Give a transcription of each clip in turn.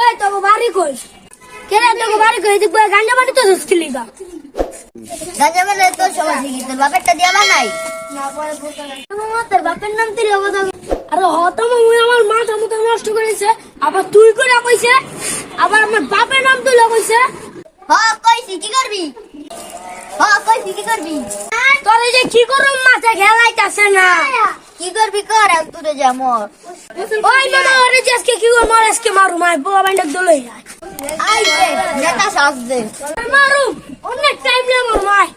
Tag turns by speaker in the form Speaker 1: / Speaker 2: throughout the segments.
Speaker 1: এই তোকে বাড়ি কই? কেন তোকে বাড়ি কই? দেখব গাঞ্জা তো দুষ্কিলি গা
Speaker 2: গাঁজা মানে তোর সমাজ কি তোর বাপেরটা দিয়া নাই?
Speaker 1: তোর বাপের নাম তুই অবদান আরে হতম আমার মাথা মুখে নষ্ট করেছে। আবার তুই করে কইছে। আবার আমার বাপের নাম তুই কইছে।
Speaker 2: হ কইছি কি করবি? হ কইছি কি করবি?
Speaker 1: তোর এই যে কি করুম মাথা খেলাইতাছে না?
Speaker 2: কি করবি কর আর তুই যা মর।
Speaker 1: ওই মামা ওরে যে আজকে কি করব আজকে মারু মাই বাইন্ডা দলই যায়
Speaker 2: আইছে নেতা সাজ দে।
Speaker 1: মারু অনেক টাইম লাগবে মাই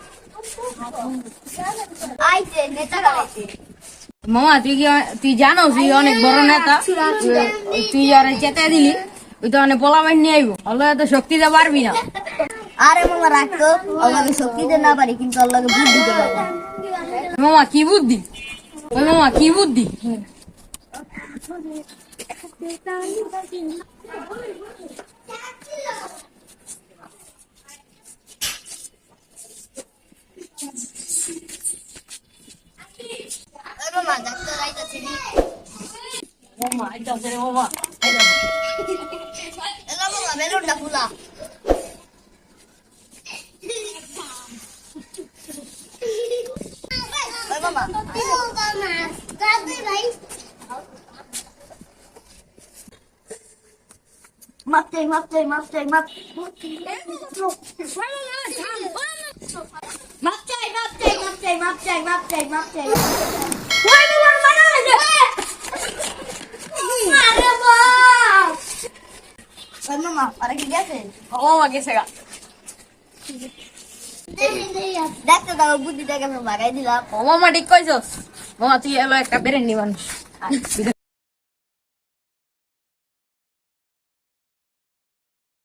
Speaker 2: আইছে নেতা গালাইছে
Speaker 3: মামা তুই কি তুই জানো তুই অনেক বড় নেতা। তুই আর চেতে দিলি ওই তো অনেক পোলা বাইন নিয়ে আইবো। আল্লাহ এত শক্তি দিতে পারবি না।
Speaker 2: আরে মামা রাখতো শক্তি দিতে না পারি কিন্তু আল্লাহকে বুদ্ধি দিতে
Speaker 3: মামা কি বুদ্ধি? ওই মামা কি বুদ্ধি?
Speaker 2: মামা
Speaker 3: এটা মামা
Speaker 2: বেলুনটা ফুলা ওই মামা। মাপ চাই মাপ চাই মাপ চাই মাপ। মাপ চাই মাপ চাই মাপ চাই দেখতে দাও বুদ্ধি দেখে লাগাই দিলাম
Speaker 3: ও মামা ঠিক কইছস মামা তুই এলো একটা বেরেন্ডি মানুষ।